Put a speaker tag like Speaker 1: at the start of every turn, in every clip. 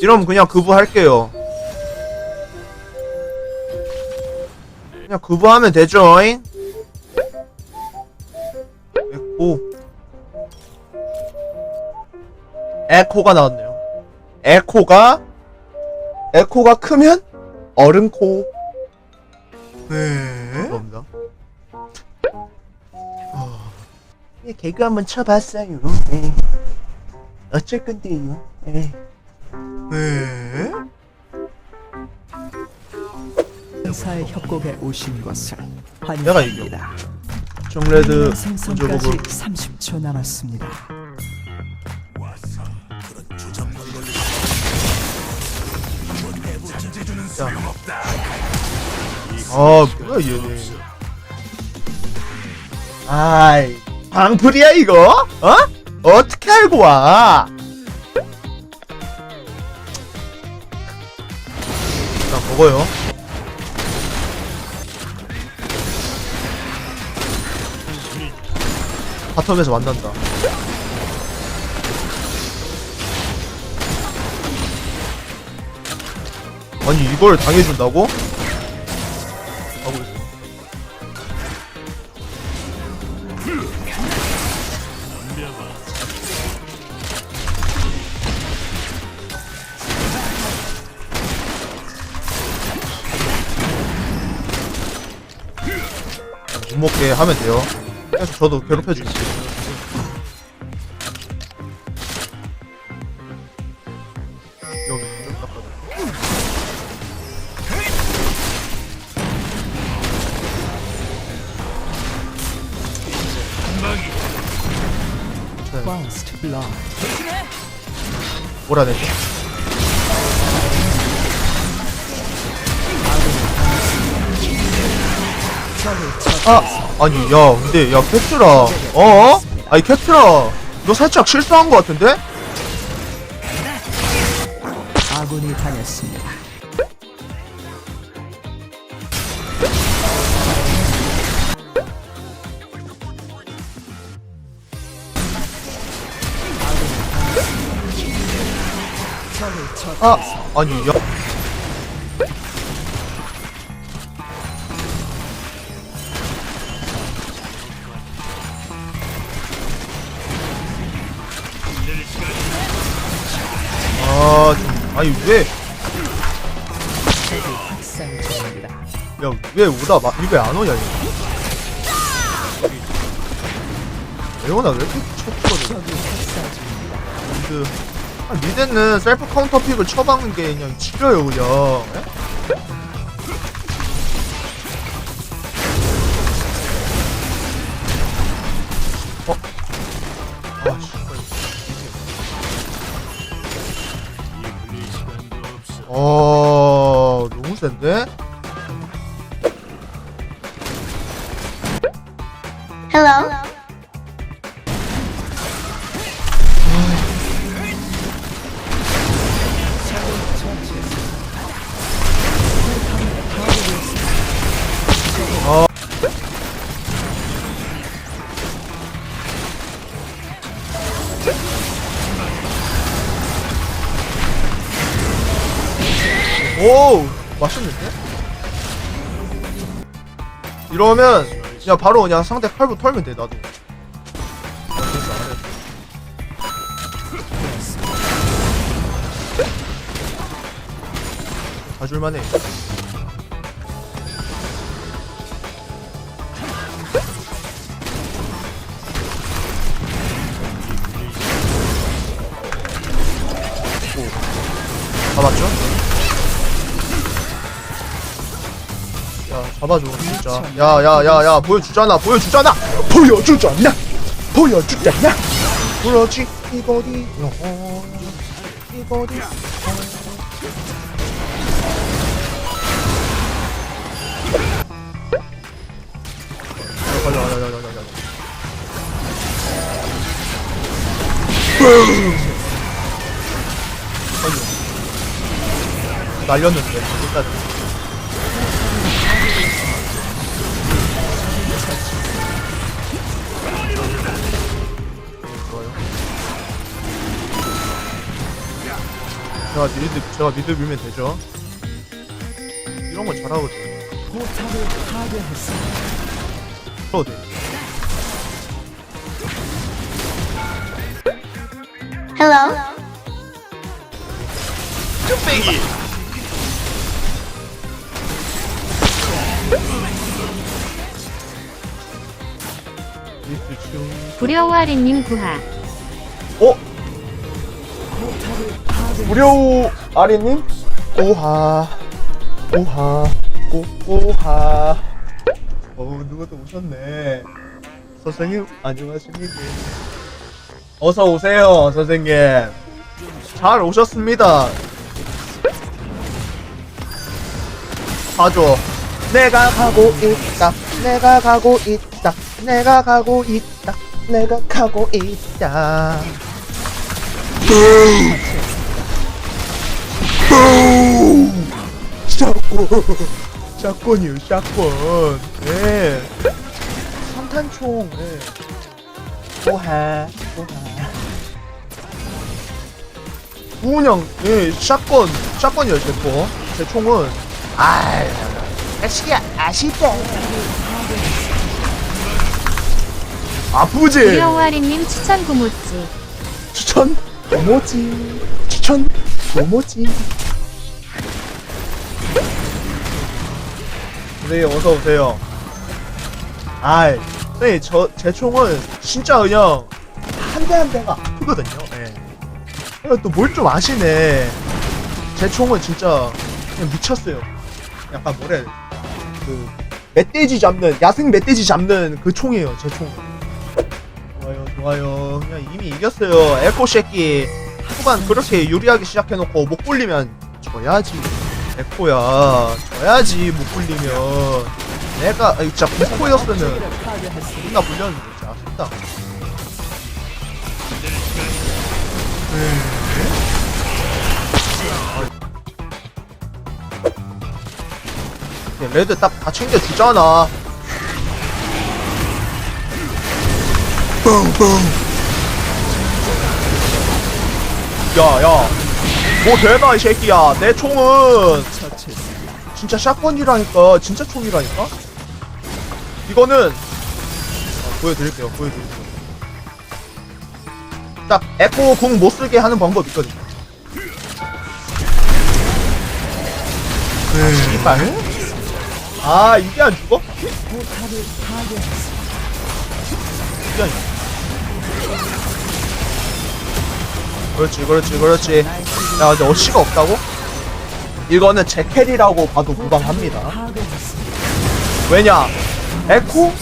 Speaker 1: 이러면 그냥 그부 할게요. 그냥 그부 하면 되죠잉? 에코. 에코가 나왔네요. 에코가, 에코가 크면 어른코. 네. 감사합니다. 어, 예, 개그 한번 쳐봤어요. 네. 어쩔 건데요. 네. 네.
Speaker 2: 행사의 협곡에 오신 것을
Speaker 1: 내가
Speaker 2: 환영합니다.
Speaker 1: 정레드 보고
Speaker 2: 30초 남았습니다.
Speaker 1: 자. 아 뭐야 얘네 아이 방풀이야 이거? 어? 어떻게 알고 와? 먹어요 바텀에서 만난다 아니 이걸 당해준다고? 하면 돼요. 계속 저도 괴롭혀 줄게요. 여기 좀 닦아줘.
Speaker 2: First blood.
Speaker 1: 몰아내죠. 아, 아니, 야, 근데, 야, 캡트라, 어? 아니, 캡트라, 너 살짝 실수한 것 같은데?
Speaker 2: 아군이 당했습니다.
Speaker 1: 아, 아니, 야. 아, 좀, 아니, 왜. 야, 왜 오다, 마, 입에 안 오냐, 이거. 레오나 왜 이렇게
Speaker 2: 학살 중입니다.
Speaker 1: 그 아, 미드는 셀프 카운터 픽을 쳐박는 게 그냥 지려요 그냥 예? 어.
Speaker 3: 어
Speaker 1: 너무 센데?
Speaker 4: Hello.
Speaker 1: 오 맛있는데? 이러면 그냥 바로 그냥 상대 칼부 털면 돼 나도. 봐줄만해 오. 잡았죠? 잡아줘 진짜. 야야야야 보여주잖아 보여주잖아. 보여주잖아. 보여주잖아. 그렇지? 이거리 어, 이거리. 가자 가자 가자 가자 가자 날렸는데 끝까 제가 미드 제가 미드 밀면 되죠 이런 건 잘하거든요
Speaker 2: 포탑을 파괴했습니다.
Speaker 1: 그래도 돼
Speaker 4: Hello.
Speaker 1: 미스 중
Speaker 5: 부려워아리님 구하
Speaker 1: 어? 무료 아리님? 오하 오하 오, 오하. 어 누가 또 오셨네. 선생님 안녕하십니까. 어서 오세요 선생님. 잘 오셨습니다. 가죠 내가 가고 있다. 내가 가고 있다. 내가 가고 있다. 내가 가고 있다 샷건 샷건이요 샷건. 네. 산탄총 네. 오하 오하. 구운형 예 샷건 샷건이요 제거 제 총은. 아이 아시야 아시다. 아프지?
Speaker 5: 부려워아리님 추천 구모찌
Speaker 1: 추천? 고모지 추천? 고모 지네 어서 오세요. 아이 네 저제 총은 진짜 그냥 한 대 한 대가 아프거든요. 예. 또뭘 좀 아시네. 제 총은 진짜 그냥 미쳤어요. 약간 뭐래 그 멧돼지 잡는 야생 멧돼지 잡는 그 총이에요 제 총. 좋아요 좋아요. 그냥 이미 이겼어요. 에코 새끼. 후반 그렇게 유리하게 시작해놓고 못 굴리면 져야지 에코야. 져야지 못 굴리면. 내가 아니, 진짜
Speaker 2: 파괴했습니다.
Speaker 1: 존나 불렸는데 진짜. 아쉽다. 네, 레드 딱 다 챙겨주잖아. 야야 뭐 되나 이 새끼야. 내 총은. 진짜 샷건이라니까. 진짜 총이라니까? 이거는 어, 보여드릴게요 보여드릴게요. 딱 에코 궁 못쓰게 하는 방법 있거든요. 아 씨발. 아 이게 안 죽어? 이게 안 죽어? 그렇지 그렇지 그렇지 야 근데 어시가 없다고? 이거는 제 캐리라고 봐도 무방합니다. 왜냐? 에코?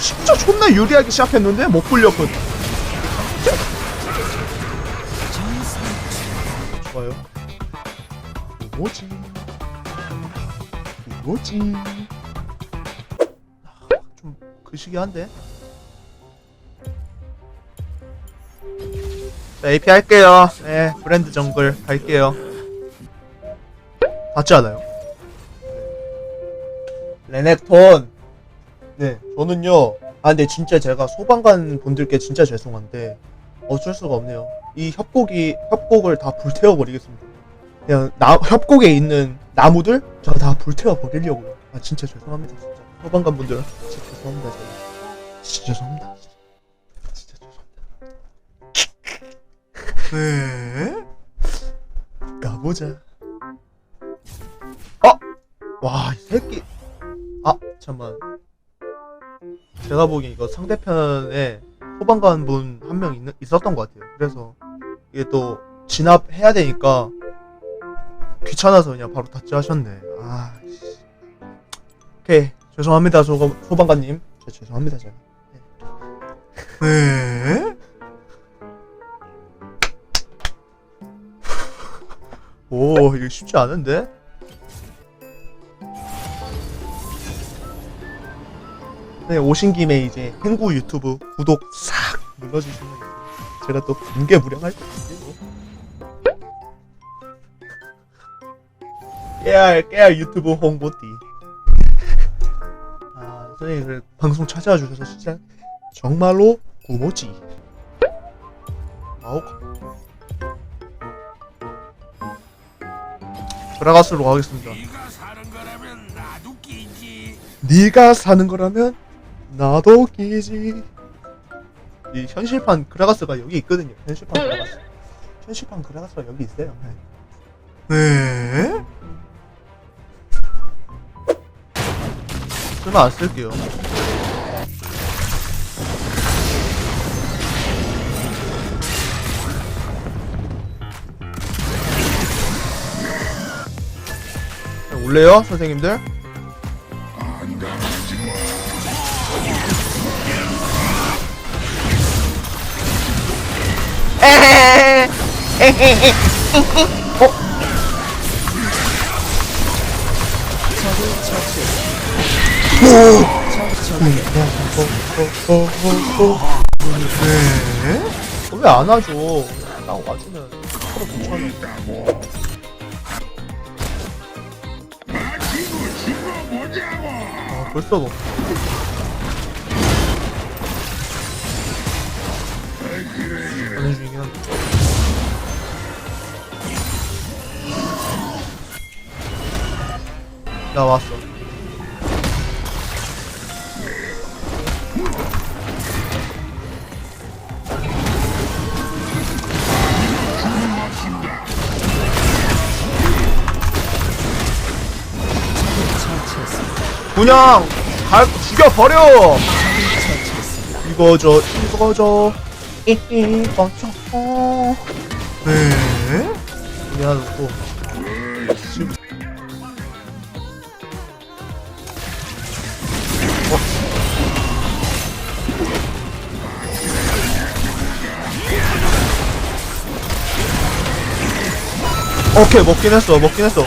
Speaker 1: 진짜 존나 유리하게 시작했는데 못 굴렸거든. 좋아요. 뭐지? 뭐지? 좀 그시기한데. 자, AP 할게요. 네, 브랜드 정글 갈게요. 맞지 않아요? 레넥톤. 네, 저는요. 아, 근데 진짜 제가 소방관 분들께 진짜 죄송한데 어쩔 수가 없네요. 이 협곡이 협곡을 다 불태워 버리겠습니다. 그냥 나 협곡에 있는 나무들 제가 다 불태워 버리려고요. 아, 진짜 죄송합니다, 진짜. 소방관 분들 진짜 죄송합니다, 제가. 진짜 죄송합니다. 네. 가보자. 어? 와, 이 새끼. 아, 잠만. 제가 보기엔 이거 상대편에 소방관 분 한 명 있었던 것 같아요. 그래서 이게 또 진압해야 되니까 귀찮아서 그냥 바로 닫지 하셨네. 아, 씨. 오케이. 죄송합니다, 소, 소방관님. 저 죄송합니다, 제가. 네. 오, 이거 쉽지 않은데? 네, 오신 김에 이제 행구 유튜브 구독 싹 눌러주시면 제가 또 분개무량할 텐데요. 깨알 깨알 유튜브 홍보띠. 아, 선생님 그 방송 찾아와 주셔서 진짜 정말로 구모지. 아우. 그라가스로 가겠습니다. 네가 사는 거라면 나도 끼지. 이 현실판 그라가스가 여기 있거든요. 현실판 그라가스. 현실판 그라가스가 여기 있어요. 네. 네? 설마 안 쓸게요. 올래요, 선생님들?
Speaker 2: 적을 처치했습니다.
Speaker 1: 네? 왜안 와줘? 나 와주면 서로 괜찮아. 아, 벌써 뭐. 가는 중이긴 한데. 나 왔어. 그냥 갈 죽여버려. 이거죠, 이거죠, 이거죠. 네. 미안하고. 어? 오케이 먹긴 했어 먹긴 했어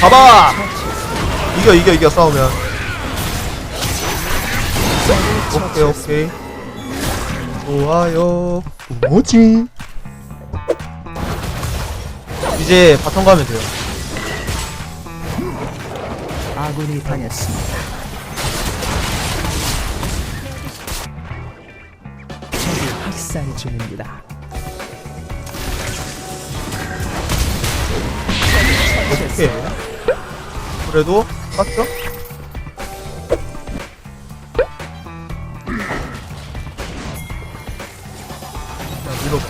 Speaker 1: 가봐 이겨 이겨 이겨 싸우면. 오케이 오케이. 좋아요. 뭐지? 이제 바텀 가면 돼요.
Speaker 2: 아군이 당했습니다. 적이 중입니다.
Speaker 1: 오케이 그래도 죽이죠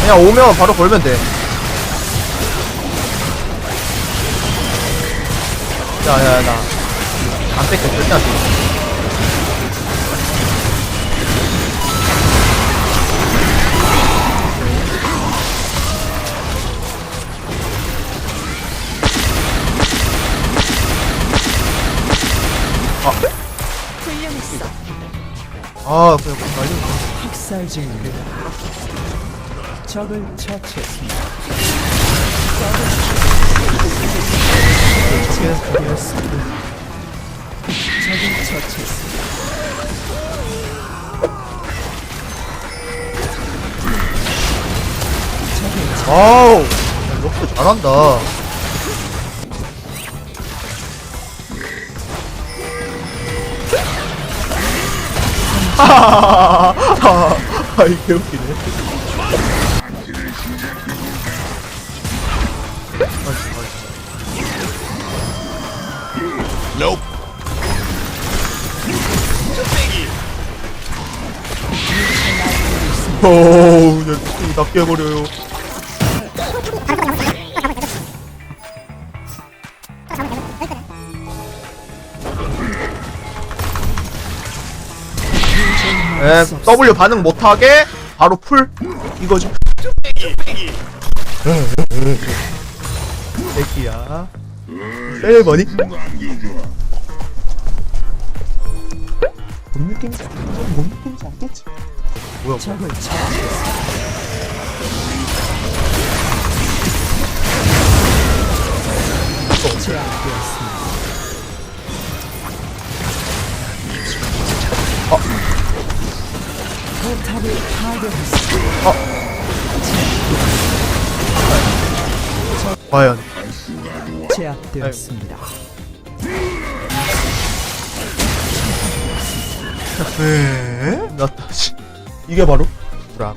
Speaker 1: 그냥 오면 바로 걸면 돼. 야야 나안 뺏겨 절대 안 뺏겨 아 그냥 뭐 말좀
Speaker 2: 학살 중입니다. 적을 처치했습니다. 제압되었습니다. 적을 처치했습니다. 적을
Speaker 1: 아우 야, 럭스 잘한다 하하하하하 이 개웃기네
Speaker 3: Nope.
Speaker 1: 오우 다 깨버려요 에 W 반응 못하게 바로 풀 이거지 새끼야 세레머니 뭔 느낌인지 알겠지? 뭔 느낌인지 알겠지? 뭐야
Speaker 2: 적을 처치했습니다. 제압되었습니다. 파괴했습니다.
Speaker 1: 과연
Speaker 2: 제압되었습니다.
Speaker 1: 왜? 나 다시 이게 바로 브라.